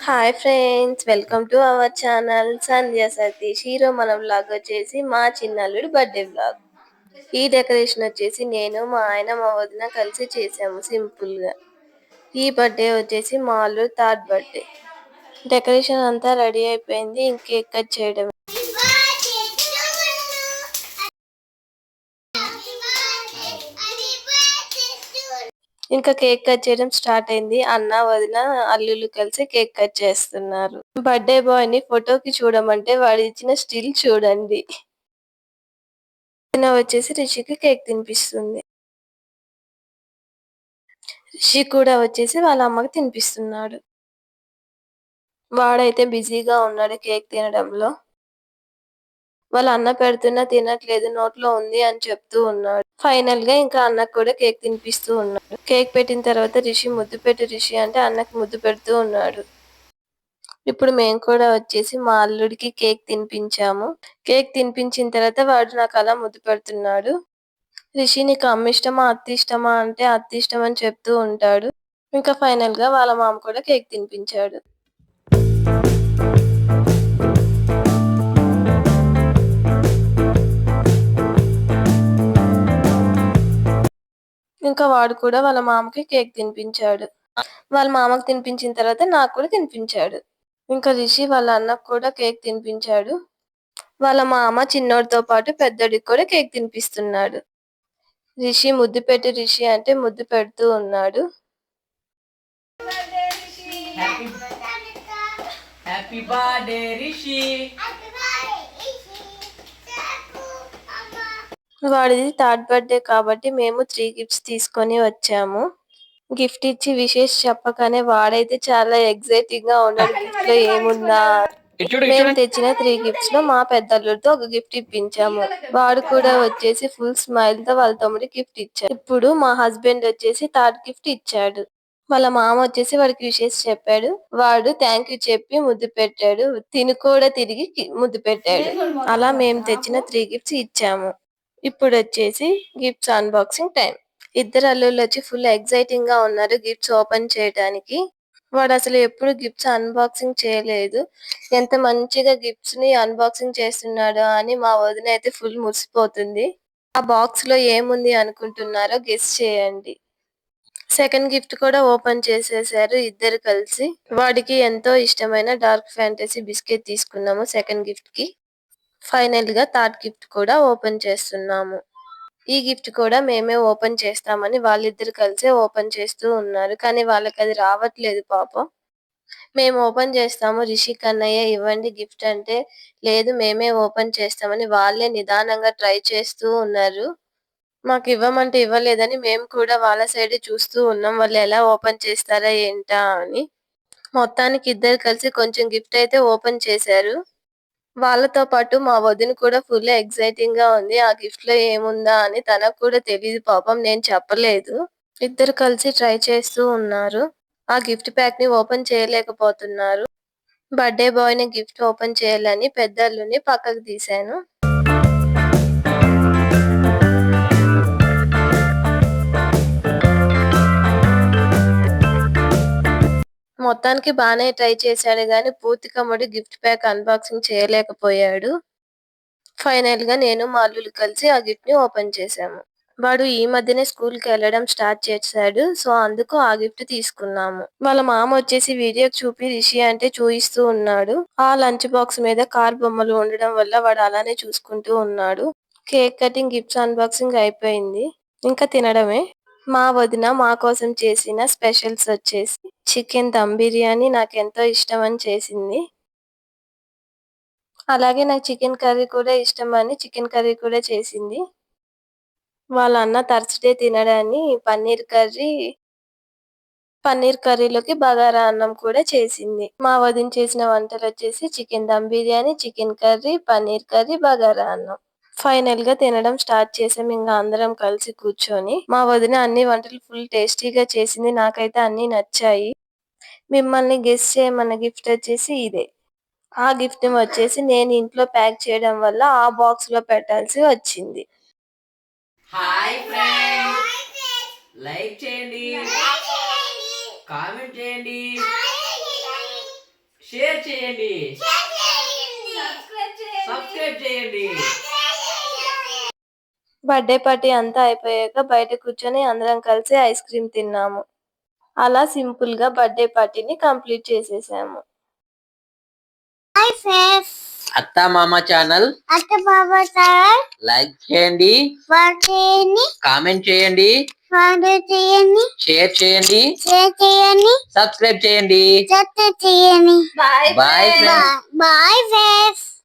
Hi friends welcome to our channel Sandhya Satish hero మన blog వచ్చేసి మా చిన్నల్లుడు బర్త్డే బ్లాగ్ ఈ డెకరేషన్ వచ్చేసి నేను మా ఆయన మా వదిన కలిసి చేసాము సింపుల్గా ఈ బర్త్డే వచ్చేసి మా అల్లుడు థర్డ్ బర్త్డే డెకరేషన్ అంతా రెడీ అయిపోయింది ఇంకే కట్ చేయడం ఇంకా కేక్ కట్ చేయడం స్టార్ట్ అయింది. అన్న వదిన అల్లులు కలిసి కేక్ కట్ చేస్తున్నారు. బర్త్డే బాయ్ని ఫోటోకి చూడమంటే వాడు ఇచ్చిన స్టిల్ చూడండి. వదిన వచ్చేసి రిషికి కేక్ తినిపిస్తుంది. రిషి కూడా వచ్చేసి వాళ్ళ అమ్మకి తినిపిస్తున్నాడు. వాడైతే బిజీగా ఉన్నాడు కేక్ తినడంలో. వాళ్ళు అన్న పెడుతున్నా తినట్లేదు నోట్లో ఉంది అని చెప్తూ ఉన్నాడు. ఫైనల్గా ఇంకా అన్నకు కూడా కేక్ తినిపిస్తూ ఉన్నాడు. కేక్ పెట్టిన తర్వాత రిషి ముద్దు పెట్టు రిషి అంటే అన్నకి ముద్దు పెడుతూ ఉన్నాడు. ఇప్పుడు మేము కూడా వచ్చేసి మా అల్లుడికి కేక్ తినిపించాము. కేక్ తినిపించిన తర్వాత వాడు నాకు అలా ముద్దు పెడుతున్నాడు. రిషి నీకు అమ్మ ఇష్టమా అత్త ఇష్టమా అంటే అత్త ఇష్టం అని చెప్తూ ఉంటాడు. ఇంకా ఫైనల్గా వాళ్ళ మామ కూడా కేక్ తినిపించాడు. ఇంకా వాడు కూడా వాళ్ళ మామకి కేక్ తినిపించాడు. వాళ్ళ మామకు తినిపించిన తర్వాత నాకు కూడా తినిపించాడు. ఇంకా రిషి వాళ్ళ అన్నకు కూడా కేక్ తినిపించాడు. వాళ్ళ మామ చిన్నోడితో పాటు పెద్దోడికి కూడా కేక్ తినిపిస్తున్నాడు. రిషి ముద్దు పెట్టి రిషి అంటే ముద్దు పెడుతూ ఉన్నాడు. హ్యాపీ బర్త్డే రిషి వాడిది థర్డ్ బర్త్డే కాబట్టి మేము త్రీ గిఫ్ట్స్ తీసుకొని వచ్చాము. గిఫ్ట్ ఇచ్చి విషెస్ చెప్పగానే వాడైతే చాలా ఎగ్జైటింగ్గా ఉన్నాడు. గిఫ్ట్లో ఏముందా మేము తెచ్చిన త్రీ గిఫ్ట్స్లో మా పెద్దల్లుడితో ఒక గిఫ్ట్ ఇప్పించాము. వాడు కూడా వచ్చేసి ఫుల్ స్మైల్తో వాళ్ళ తమ్ముడి గిఫ్ట్ ఇచ్చాడు. ఇప్పుడు మా హస్బెండ్ వచ్చేసి థర్డ్ గిఫ్ట్ ఇచ్చాడు. వాళ్ళ మామ వచ్చేసి వాడికి విషెస్ చెప్పాడు. వాడు థ్యాంక్ యూ చెప్పి ముద్దు పెట్టాడు. తిని కూడా తిరిగి ముద్దు పెట్టాడు. అలా మేము తెచ్చిన త్రీ గిఫ్ట్స్ ఇచ్చాము. ఇప్పుడు వచ్చేసి గిఫ్ట్స్ అన్బాక్సింగ్ టైం. ఇద్దరు అల్లుళ్ళు వచ్చి ఫుల్ ఎక్సైటింగ్గా ఉన్నారు గిఫ్ట్స్ ఓపెన్ చేయడానికి వాడు అసలు ఎప్పుడు గిఫ్ట్స్ అన్బాక్సింగ్ చేయలేదు. ఎంత మంచిగా గిఫ్ట్స్ని అన్బాక్సింగ్ చేస్తున్నాడు అని మా వదిన అయితే ఫుల్ మురిసిపోతుంది. ఆ బాక్స్లో ఏముంది అనుకుంటున్నారో గెస్ చేయండి. సెకండ్ గిఫ్ట్ కూడా ఓపెన్ చేసేసారు ఇద్దరు కలిసి. వాడికి ఎంతో ఇష్టమైన డార్క్ ఫ్యాంటసీ బిస్కెట్ తీసుకున్నాము సెకండ్ గిఫ్ట్కి ఫైనల్గా థర్డ్ గిఫ్ట్ కూడా ఓపెన్ చేస్తున్నాము. ఈ గిఫ్ట్ కూడా మేమే ఓపెన్ చేస్తామని వాళ్ళిద్దరు కలిసే ఓపెన్ చేస్తూ ఉన్నారు. కానీ వాళ్ళకి అది రావట్లేదు పాపం. మేము ఓపెన్ చేస్తాము. రిషి కన్నయ్య ఇవ్వండి గిఫ్ట్ అంటే లేదు మేమే ఓపెన్ చేస్తామని వాళ్ళే నిదానంగా ట్రై చేస్తూ ఉన్నారు. మాకు ఇవ్వమంటే ఇవ్వలేదని మేము కూడా వాళ్ళ సైడ్ చూస్తూ ఉన్నాం. వాళ్ళు ఎలా ఓపెన్ చేస్తారా ఏంటా అని. మొత్తానికి ఇద్దరు కలిసి కొంచెం గిఫ్ట్ అయితే ఓపెన్ చేశారు. వాళ్ళతో పాటు మా వదిన కూడా ఫుల్ ఎక్సైటింగ్గా ఉంది. ఆ గిఫ్ట్లో ఏముందా అని తనకు కూడా తెలియదు పాపం నేను చెప్పలేదు. ఇద్దరు కలిసి ట్రై చేస్తూ ఉన్నారు. ఆ గిఫ్ట్ ప్యాక్ని ఓపెన్ చేయలేకపోతున్నారు. బర్త్డే బాయ్ని గిఫ్ట్ ఓపెన్ చేయాలని పెద్దల్లుని పక్కకు తీశాను. మొత్తానికి బాగానే ట్రై చేశాడు కానీ పూర్తిగా ముడి గిఫ్ట్ ప్యాక్ అన్బాక్సింగ్ చేయలేకపోయాడు. ఫైనల్గా నేను మా అల్లులు కలిసి ఆ గిఫ్ట్ని ఓపెన్ చేశాము. వాడు ఈ మధ్యనే స్కూల్కి వెళ్ళడం స్టార్ట్ చేశాడు సో అందుకు ఆ గిఫ్ట్ తీసుకున్నాము. వాళ్ళ మామ వచ్చేసి వీడియో చూపి రిషి అంటే చూయిస్తూ ఉన్నాడు. ఆ లంచ్ బాక్స్ మీద కార్ బొమ్మలు ఉండడం వల్ల వాడు అలానే చూసుకుంటూ ఉన్నాడు. కేక్ కటింగ్ గిఫ్ట్స్ అన్బాక్సింగ్ అయిపోయింది. ఇంకా తినడమే? మా వదిన మా కోసం చేసిన స్పెషల్స్ వచ్చేసి చికెన్ దమ్ బిర్యానీ నాకు ఎంతో ఇష్టం అని చేసింది. అలాగే నాకు చికెన్ కర్రీ కూడా ఇష్టం అని చికెన్ కర్రీ కూడా చేసింది. వాళ్ళ అన్న థర్స్డే తినడాన్ని పన్నీర్ కర్రీ పన్నీర్ కర్రీలోకి బగారా అన్నం కూడా చేసింది. మా వదిన చేసిన వంటలు వచ్చేసి chicken dum biryani chicken curry paneer curry bagara అన్నం. ఫైనల్గా తినడం స్టార్ట్ చేసాం. ఇంకా అందరం కలిసి కూర్చొని మా వదిన అన్ని వంటలు ఫుల్ టేస్టీగా చేసింది. నాకైతే అన్ని నచ్చాయి. మిమ్మల్ని గెస్ట్ చేయమన్న గిఫ్ట్ వచ్చేసి ఇదే. ఆ గిఫ్ట్ వచ్చేసి నేను ఇంట్లో ప్యాక్ చేయడం వల్ల ఆ బాక్స్లో పెట్టాల్సి వచ్చింది. Hi friends. లైక్ చేయండి. కామెంట్ చేయండి. షేర్ చేయండి. సబ్స్క్రైబ్ చేయండి. బర్త్డే పార్టీ అంతా అయిపోయాక బయట కూర్చొని అందరం కలిసి ఐస్ క్రీమ్ తిన్నాము. అలా సింపుల్గా బర్త్డే పార్టీని కంప్లీట్ చేసేసాము. హాయ్ ఫ్రెండ్స్ అత్త మామ ఛానల్ అత్త బాబా సార్ లైక్ చేయండి. కామెంట్ చేయండి. చేయండి. షేర్ చేయండి. షేర్ చేయండి. సబ్స్క్రైబ్ చేయండి. సబ్స్క్రైబ్ చేయండి. Bye bye bye friends